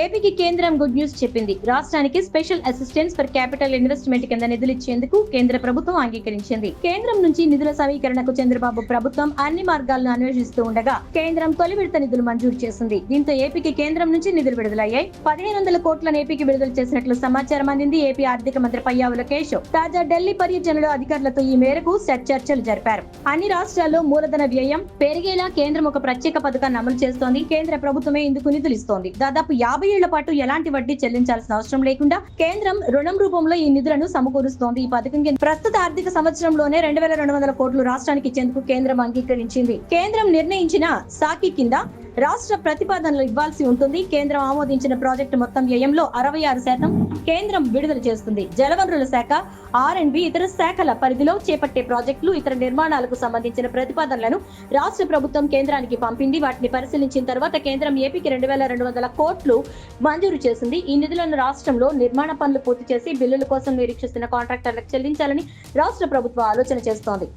ఏపీకి కేంద్రం good news చెప్పింది. రాష్ట్రానికి special assistance for capital investment కింద నిధులు ఇచ్చేందుకు కేంద్ర ప్రభుత్వం అంగీకరించింది. కేంద్రం నుంచి నిధుల సమీకరణకు చంద్రబాబు ప్రభుత్వం అన్ని మార్గాలను అన్వేషిస్తూ ఉండగా కేంద్రం తొలి విడత నిధులు మంజూరు చేసింది. దీంతో ఏపీకి కేంద్రం నుంచి నిధులు విడుదలయ్యాయి. పదిహేను వందల కోట్లను ఏపీకి విడుదల చేసినట్లు సమాచారం అందింది ఏపీ ఆర్థిక మంత్రి పయ్యావుల కేశవ్. తాజా ఢిల్లీ పర్యటనలో అధికారులతో ఈ మేరకు సెట్ చర్చలు జరిపారు. అన్ని రాష్ట్రాల్లో మూలధన వ్యయం పెరిగేలా కేంద్రం ఒక ప్రత్యేక పథకాన్ని అమలు చేస్తోంది. కేంద్ర ప్రభుత్వమే ఇందుకు నిధులు ఇస్తోంది. దాదాపు యాభై యాభై ఏళ్ళ పాటు ఎలాంటి వడ్డీ చెల్లించాల్సిన అవసరం లేకుండా కేంద్రం రుణం రూపంలో ఈ నిధులను సమకూరుస్తోంది. ఈ పథకం కింద ప్రస్తుత ఆర్థిక సంవత్సరంలోనే రెండు వేల రెండు వందల కోట్లు రాష్ట్రానికి ఇచ్చేందుకు కేంద్రం అంగీకరించింది. కేంద్రం నిర్ణయించిన సాకి కింద రాష్ట్ర ప్రతిపాదనలు ఇవ్వాల్సి ఉంటుంది. కేంద్రం ఆమోదించిన ప్రాజెక్టు మొత్తం వ్యయంలో అరవై ఆరు శాతం కేంద్రం విడుదల చేస్తుంది. జలవనరుల శాఖ ఆర్ అండ్ బి ఇతర శాఖల పరిధిలో చేపట్టే ప్రాజెక్టులు ఇతర నిర్మాణాలకు సంబంధించిన ప్రతిపాదనలను రాష్ట్ర ప్రభుత్వం కేంద్రానికి పంపింది. వాటిని పరిశీలించిన తర్వాత కేంద్రం ఏపీకి రెండు వేల రెండు వందల కోట్లు మంజూరు చేసింది. ఈ నిధులను రాష్ట్రంలో నిర్మాణ పనులు పూర్తి చేసి బిల్లుల కోసం నిరీక్షిస్తున్న కాంట్రాక్టర్లకు చెల్లించాలని రాష్ట్ర ప్రభుత్వం ఆలోచన చేస్తోంది.